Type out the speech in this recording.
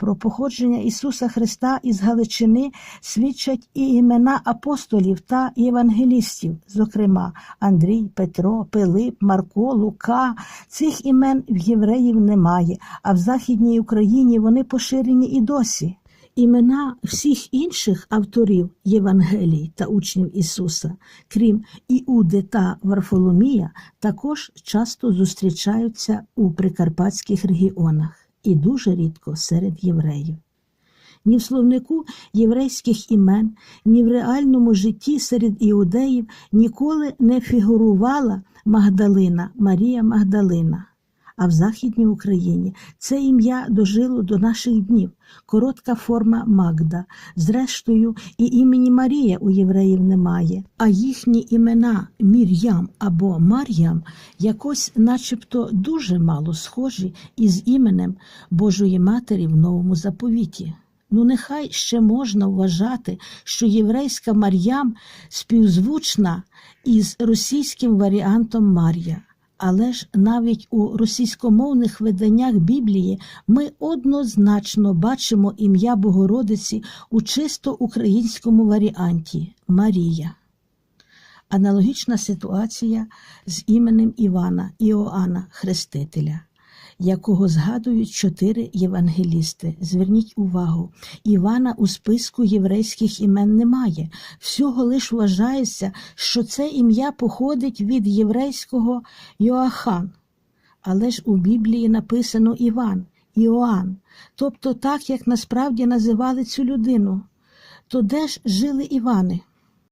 Про походження Ісуса Христа із Галичини свідчать і імена апостолів та євангелістів, зокрема Андрій, Петро, Пилип, Марко, Лука. Цих імен в євреїв немає, а в Західній Україні вони поширені і досі. Імена всіх інших авторів Євангелій та учнів Ісуса, крім Іуди та Варфоломія, також часто зустрічаються у прикарпатських регіонах і дуже рідко серед євреїв. Ні в словнику єврейських імен, ні в реальному житті серед іудеїв ніколи не фігурувала Магдалина Марія Магдалина. А в Західній Україні це ім'я дожило до наших днів, коротка форма Магда. Зрештою, і імені Марія у євреїв немає, а їхні імена Мір'ям або Мар'ям якось начебто дуже мало схожі із іменем Божої Матері в Новому заповіті. Ну, нехай ще можна вважати, що єврейська Мар'ям співзвучна із російським варіантом Мар'я. Але ж навіть у російськомовних виданнях Біблії ми однозначно бачимо ім'я Богородиці у чисто українському варіанті Марія. Аналогічна ситуація з іменем Івана Іоанна Хрестителя, якого згадують чотири євангелісти. Зверніть увагу, Івана у списку єврейських імен немає. Всього лиш вважається, що це ім'я походить від єврейського Йоахан. Але ж у Біблії написано Іван, Іоанн, тобто так, як насправді називали цю людину. То де ж жили Івани?